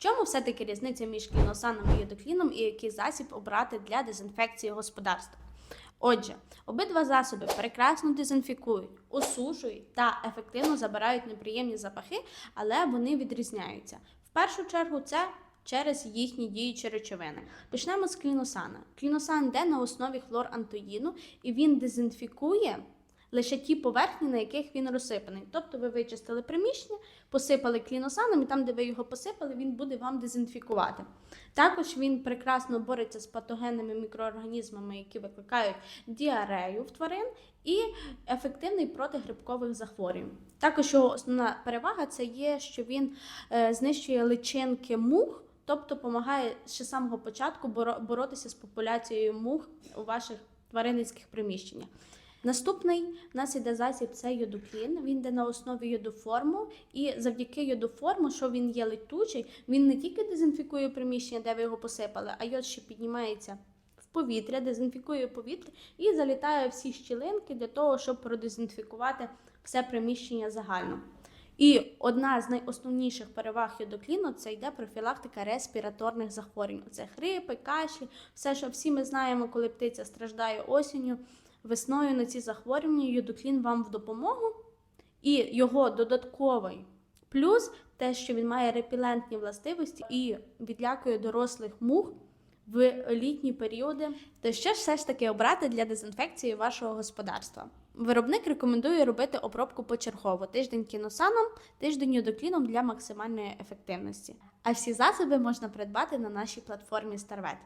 чому все-таки різниця між кліносаном і йодокліном і який засіб обрати для дезінфекції господарства? Отже, обидва засоби прекрасно дезінфікують, осушують та ефективно забирають неприємні запахи, але вони відрізняються. В першу чергу це через їхні діючі речовини. Почнемо з кліносана. Кліносан йде на основі хлорантоїну і він дезінфікує лише ті поверхні, на яких він розсипаний. Тобто ви вичистили приміщення, посипали кліносаном, і там, де ви його посипали, він буде вам дезінфікувати. Також він прекрасно бореться з патогенними мікроорганізмами, які викликають діарею в тварин, і ефективний проти грибкових захворювань. Також його основна перевага це є, що він е, знищує личинки мух. Тобто допомагає ще з самого початку боротися з популяцією мух у ваших тваринницьких приміщеннях. Наступний у нас іде засіб це йодоклін. Він йде на основі йодоформу, і завдяки йодоформу, що він є летучий, він не тільки дезінфікує приміщення, де ви його посипали, а йод ще піднімається в повітря, дезінфікує повітря і залітає всі щілинки для того, щоб продезінфікувати все приміщення загально. І одна з найосновніших переваг йодокліну це йде профілактика респіраторних захворювань. Це хрипи, кашлі, все, що всі ми знаємо, коли птиця страждає осінню, весною на ці захворювання, йодоклін вам в допомогу. І його додатковий плюс те, що він має репілентні властивості і відлякує дорослих мух в літні періоди. То що ж все ж таки обрати для дезінфекції вашого господарства? Виробник рекомендує робити обробку почергово тиждень кіносаном, тиждень йодокліном для максимальної ефективності. А всі засоби можна придбати на нашій платформі StarVet.